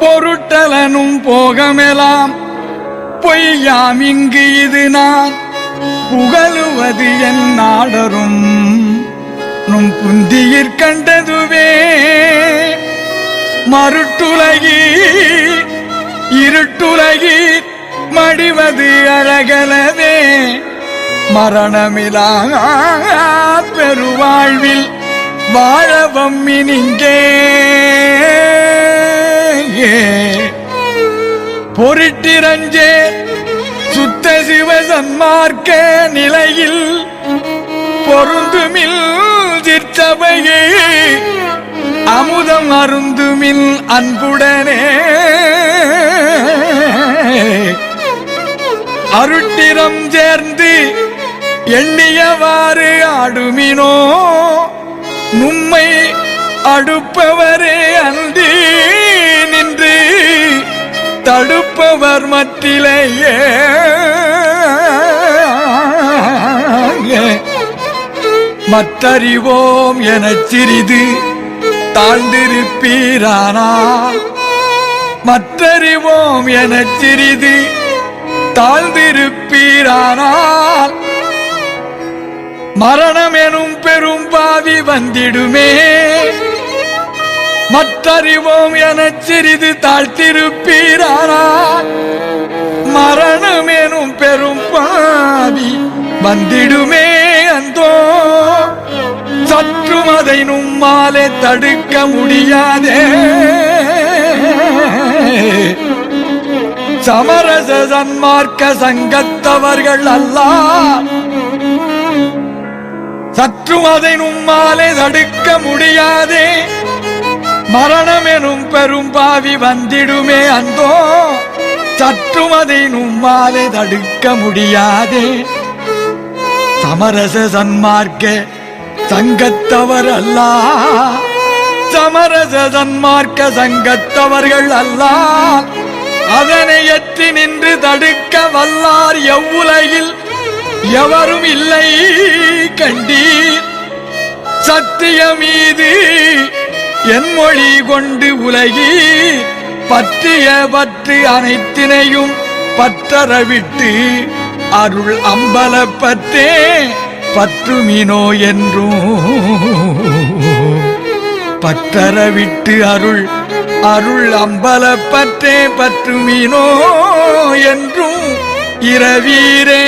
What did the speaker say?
பொருட்டலனும் போகமெலாம். பொய்யாம் இங்கு இது நான். புகழுவது என் நாடரும். நும் புந்தியிற் கண்டதுவே. மருட்டுலகி இருட்டுலகி மடிவது அழகலவே. மரணமிலா பெருவாழ்வில் வாழவம்மினிங்கே பொருட்டிரஞ்சே சுத்த சிவ சன்மார்க்க நிலையில் பொருந்துமில் சிற்சபையே. அமுதம் அருந்துமில் அன்புடனே. அருட்டிரம் சேர்ந்து எண்ணியவாறு ஆடுமினோ. நும்மை அடுப்பவரே தடுப்பவர் மத்திலேயே மற்றறிவோம் எனச் சிறிது தாழ்ந்திருப்பீரானா? மற்றறிவோம் எனச் சிறிது தாழ்ந்திருப்பீரானால் மரணம் எனும் பெரும் பாவி வந்திடுமே. மற்றறிவோம் எனச் சிறிது தாழ்த்திருப்பீரானா மரணம் எனும் பெரும் பாவி வந்திடுமே அந்தோ. சற்றும் அதை நும்மாலே தடுக்க முடியாதே. சமரச சன்மார்க்க சங்கத்தவர்கள் அல்ல. சற்றும் அதை நும்மாலே தடுக்க முடியாதே. மரணம் எனும் பெரும் பாவி வந்திடுமே அந்தோ சற்றும் அதை நும்மாலே தடுக்க முடியாதே. சமரச சன்மார்க்க சங்கத்தவர் அல்ல. சமரச சன்மார்க்க சங்கத்தவர்கள் அல்ல. அதனை எத்தி நின்று தடுக்க வல்லார் எவ்வுலகில் எவரும் இல்லை கண்டீர். சத்தியமீது என் மொழி கொண்டு உலகி பற்றிய பற்று அனைத்தினையும் பற்றறவிட்டு அருள் அம்பலப்பற்றே பற்றுமினோ என்றும். பற்றறவிட்டு அருள் அருள் அம்பலப்பற்றே பற்றுமினோ என்றும் இரவீரே.